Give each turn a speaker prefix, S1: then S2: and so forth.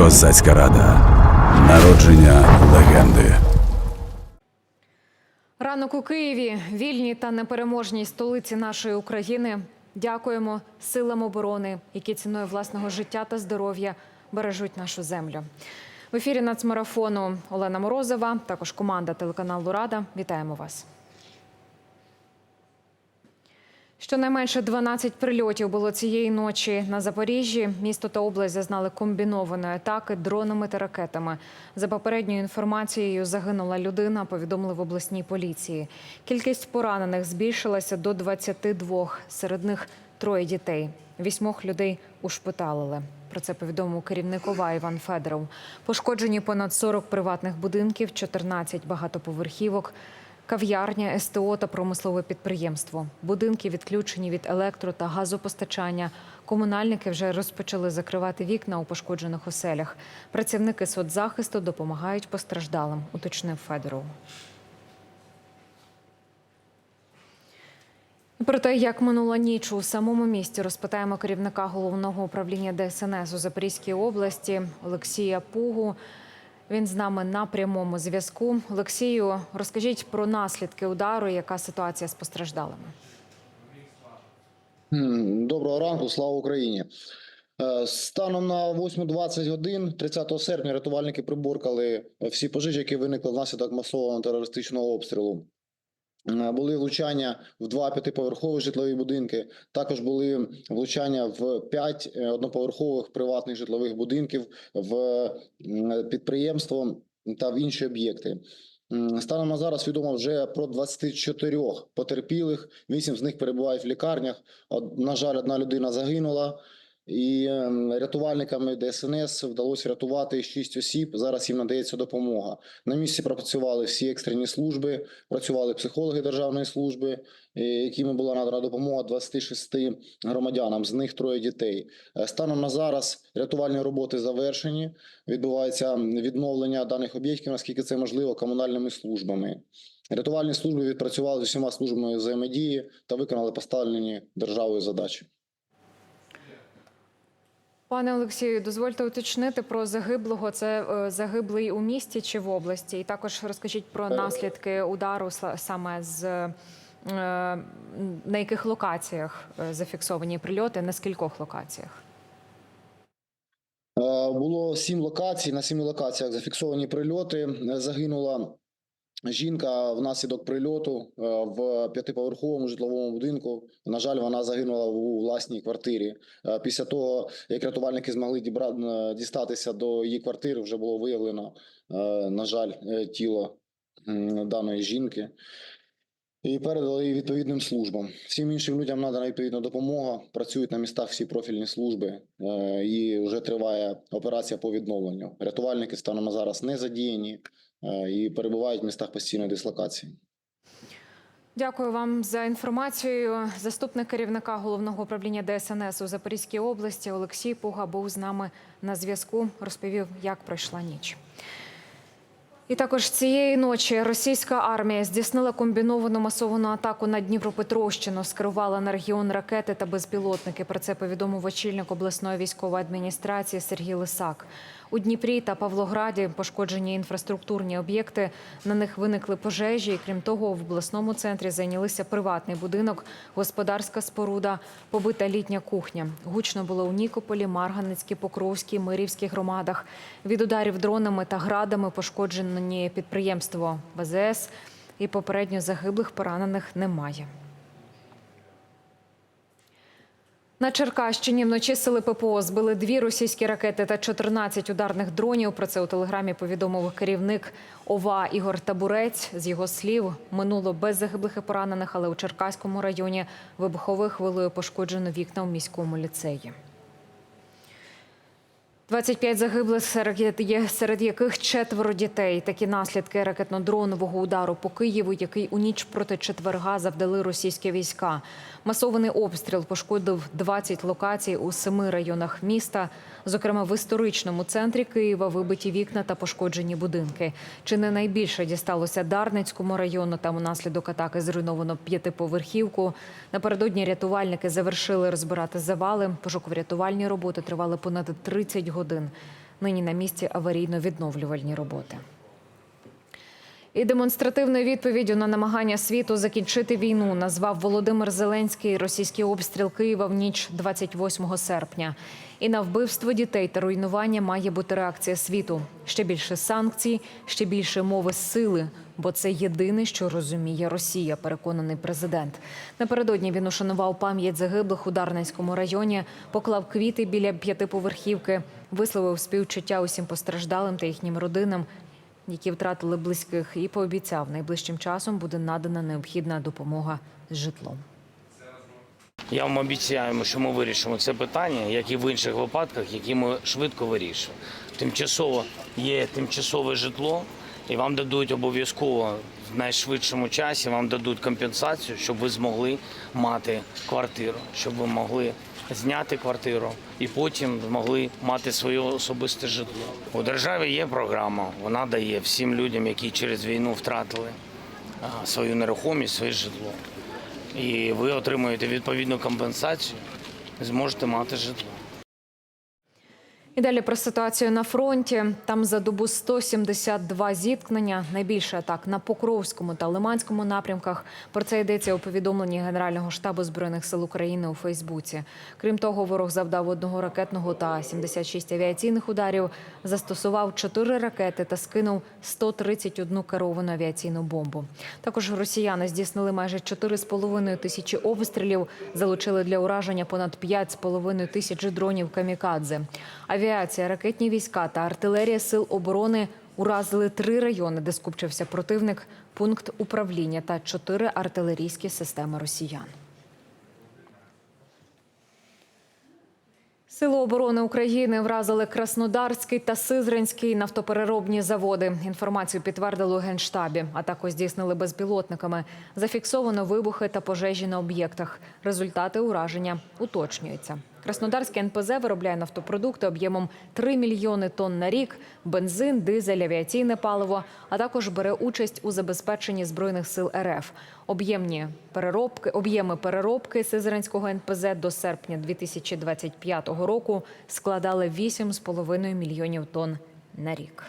S1: Козацька рада. Народження легенди.
S2: Ранок у Києві, вільній та непереможній столиці нашої України. Дякуємо силам оборони, які ціною власного життя та здоров'я бережуть нашу землю. В ефірі нацмарафону Олена Морозова, також команда телеканалу Рада. Вітаємо вас. Щонайменше 12 прильотів було цієї ночі на Запоріжжі. Місто та область зазнали комбінованої атаки дронами та ракетами. За попередньою інформацією, загинула людина. Повідомили в обласній поліції. Кількість поранених збільшилася до 22. Серед них троє дітей. Вісьмох людей ушпиталили. Про це повідомив керівник ОВА Іван Федоров. Пошкоджені понад 40 приватних будинків, 14 багатоповерхівок. Кав'ярня, СТО та промислове підприємство. Будинки відключені від електро та газопостачання. Комунальники вже розпочали закривати вікна у пошкоджених оселях. Працівники соцзахисту допомагають постраждалим, уточнив Федоров. Про те, як минула ніч у самому місті, розпитаємо керівника головного управління ДСНС у Запорізькій області Олексія Пугу. Він з нами на прямому зв'язку. Олексію, розкажіть про наслідки удару, яка ситуація з постраждалими.
S3: Доброго ранку, слава Україні. Е, Станом на 8.20 годин 30 серпня рятувальники приборкали всі пожежі, які виникли внаслідок масового терористичного обстрілу. Е, Були влучання в два п'ятиповерхові житлові будинки. Також були влучання в п'ять е, одноповерхових приватних житлових будинків, в підприємство та в інші об'єкти. Станом на зараз відомо вже про 24 потерпілих. Вісім з них перебувають в лікарнях. На жаль, одна людина загинула. І ем, рятувальниками ДСНС вдалося рятувати 6 осіб. Зараз їм надається допомога. На місці пропрацювали всі екстрені служби, працювали психологи державної служби, е, якими була надана допомога 26 громадянам. З них троє дітей. Е, Станом на зараз рятувальні роботи завершені. Відбувається відновлення даних об'єктів, наскільки це можливо, комунальними службами. Рятувальні служби відпрацювали з усіма службами взаємодії та виконали поставлені державою задачі.
S2: Пане Олексію, дозвольте уточнити про загиблого. Це е, загиблий у місті чи в області? І також розкажіть про наслідки удару саме з е, на яких локаціях е, зафіксовані прильоти, на скількох локаціях?
S3: Е, Було сім локацій. На семи локаціях зафіксовані прильоти. Е, Загинула жінка внаслідок прильоту е, в п'ятиповерховому житловому будинку. На жаль, вона загинула у власній квартирі. Е, Після того, як рятувальники змогли дібра- е, дістатися до її квартири, вже було виявлено, на жаль, тіло даної жінки. І передали її відповідним службам. Всім іншим людям надана відповідна допомога. Працюють на містах всі профільні служби, і вже триває операція по відновленню. Рятувальники станом зараз не задіяні і перебувають в містах постійної дислокації.
S2: Дякую вам за інформацію. Заступник керівника головного управління ДСНС у Запорізькій області Олексій Пуга був з нами на зв'язку. Розповів, як пройшла ніч. І також цієї ночі російська армія здійснила комбіновану масовану атаку на Дніпропетровщину, скерувала на регіон ракети та безпілотники. Про це повідомив очільник обласної військової адміністрації Сергій Лисак. У Дніпрі та Павлограді пошкоджені інфраструктурні об'єкти. На них виникли пожежі. І крім того, в обласному центрі зайнялися приватний будинок, господарська споруда, побита літня кухня. Гучно було у Нікополі, Марганецькій, Покровській, Мирівській громадах. Від ударів дронами та градами пошкоджені підприємство ВЗС. І попередньо загиблих поранених немає. На Черкащині вночі сили ППО збили дві російські ракети та 14 ударних дронів. Про це у телеграмі повідомив керівник ОВА Ігор Табурець. З його слів, минуло без загиблих і поранених, але у Черкаському районі вибуховою хвилою пошкоджено вікна у міському ліцеї. 25 загиблих, серед яких четверо дітей. Такі наслідки ракетно-дронового удару по Києву, який у ніч проти четверга завдали російські війська. Масований обстріл пошкодив 20 локацій у семи районах міста. Зокрема, в історичному центрі Києва вибиті вікна та пошкоджені будинки. Чи не найбільше дісталося Дарницькому району? Там унаслідок атаки зруйновано п'ятиповерхівку. Напередодні рятувальники завершили розбирати завали. Пошуково-рятувальні роботи тривали понад 30 годин. Нині на місці аварійно-відновлювальні роботи. І демонстративною відповіддю на намагання світу закінчити війну назвав Володимир Зеленський російський обстріл Києва в ніч 28 серпня. І на вбивство дітей та руйнування має бути реакція світу. Ще більше санкцій, ще більше мови сили, бо це єдине, що розуміє Росія, переконаний президент. Напередодні він ушанував пам'ять загиблих у Дарницькому районі, поклав квіти біля п'ятиповерхівки, висловив співчуття усім постраждалим та їхнім родинам які втратили близьких, і пообіцяв, найближчим часом буде надана необхідна допомога з житлом.
S4: Я вам обіцяю, що ми вирішимо це питання, як і в інших випадках, які ми швидко вирішуємо. Тимчасово є тимчасове житло, і вам дадуть обов'язково в найшвидшому часі вам дадуть компенсацію, щоб ви змогли мати квартиру, щоб ви могли зняти квартиру і потім змогли мати своє особисте житло. У державі є програма, вона дає всім людям, які через війну втратили свою нерухомість, своє житло і ви отримуєте відповідну компенсацію, зможете мати житло.
S2: І далі про ситуацію на фронті. Там за добу 172 зіткнення. Найбільше атак на Покровському та Лиманському напрямках. Про це йдеться у повідомленні Генерального штабу збройних сил України у Фейсбуці. Крім того, ворог завдав одного ракетного та 76 авіаційних ударів, застосував 4 ракети та скинув 131 керовану авіаційну бомбу. Також росіяни здійснили майже 4,5 тисячі обстрілів, залучили для ураження понад 5,5 тисяч дронів камікадзе. Авіація, ракетні війська та артилерія сил оборони уразили три райони, де скупчився противник, пункт управління та чотири артилерійські системи росіян. Сили оборони України вразили Краснодарський та Сизранський нафтопереробні заводи. Інформацію підтвердили у генштабі. Атаку здійснили безпілотниками. Зафіксовано вибухи та пожежі на об'єктах. Результати ураження уточнюються. Краснодарський НПЗ виробляє нафтопродукти об'ємом 3 мільйони тонн на рік, бензин, дизель, авіаційне паливо, а також бере участь у забезпеченні збройних сил РФ. Об'ємні переробки, об'єми переробки Сизранського НПЗ до серпня 2025 року складали 8,5 мільйонів тонн на рік.